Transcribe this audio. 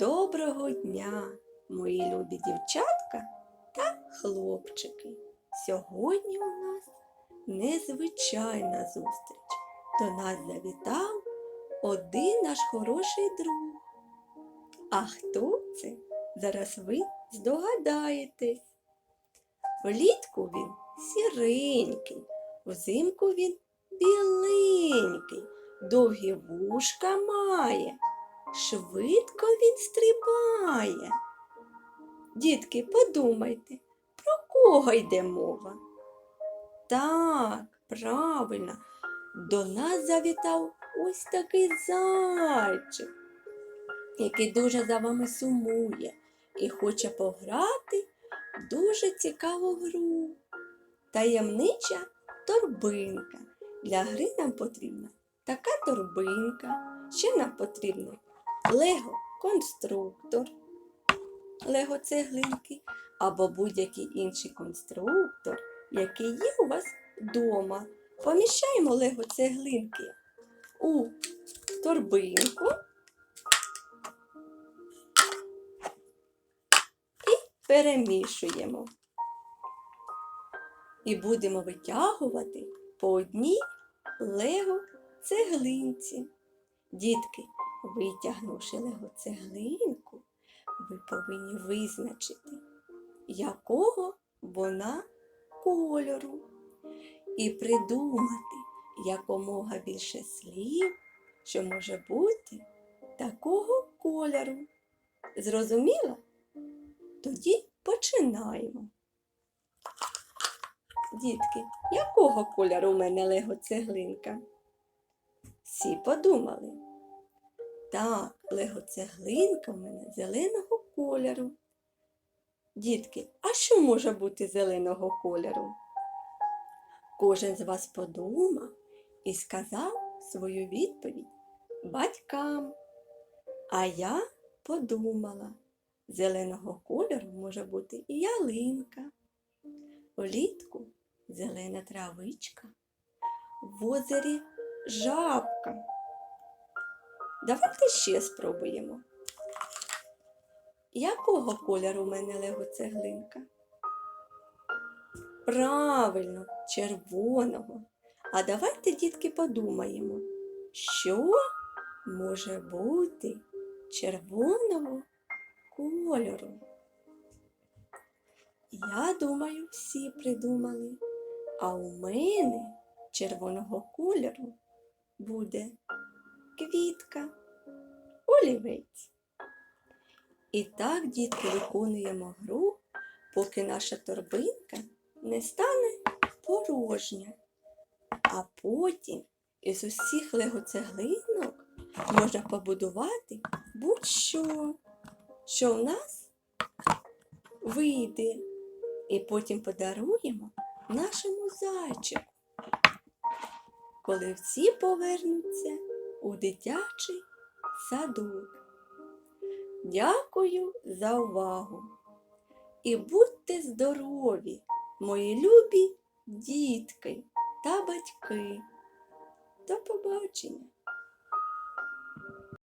Доброго дня, мої любі дівчатка та хлопчики. Сьогодні у нас незвичайна зустріч. До нас завітав один наш хороший друг. А хто це? Зараз ви здогадаєтесь. Влітку він сіренький, взимку він біленький, довгі вушка має. Швидко він стрибає. Дітки, подумайте, про кого йде мова? Так, правильно, до нас завітав ось такий зайчик, який дуже за вами сумує і хоче пограти в дуже цікаву гру. Таємнича торбинка. Для гри нам потрібна така торбинка. Ще нам потрібно Лего конструктор, Лего цеглинки або будь-який інший конструктор, який є у вас вдома. Поміщаємо Лего цеглинки у торбинку і перемішуємо. І будемо витягувати по одній Лего цеглинці. Дітки, витягнувши лего цеглинку, ви повинні визначити, якого вона кольору, і придумати якомога більше слів, що може бути такого кольору. Зрозуміло? Тоді починаємо. Дітки, якого кольору у мене лего цеглинка? Всі подумали. Так, лего цеглинка в мене зеленого кольору. Дітки, а що може бути зеленого кольору? Кожен з вас подумав і сказав свою відповідь батькам. А я подумала, зеленого кольору може бути і ялинка. Влітку зелена травичка, в озері жабка. Давайте ще спробуємо. Якого кольору в мене лего цеглинка? Правильно, червоного. А давайте, дітки, подумаємо, що може бути червоного кольору. Я думаю, всі придумали. А у мене червоного кольору буде квітка, олівець. І так, дітки, виконуємо гру, поки наша торбинка не стане порожня. А потім із усіх лего-цеглинок можна побудувати будь-що, що в нас вийде. І потім подаруємо нашому зайчику, коли всі повернуться у дитячий садок. Дякую за увагу. І будьте здорові, мої любі дітки та батьки. До побачення!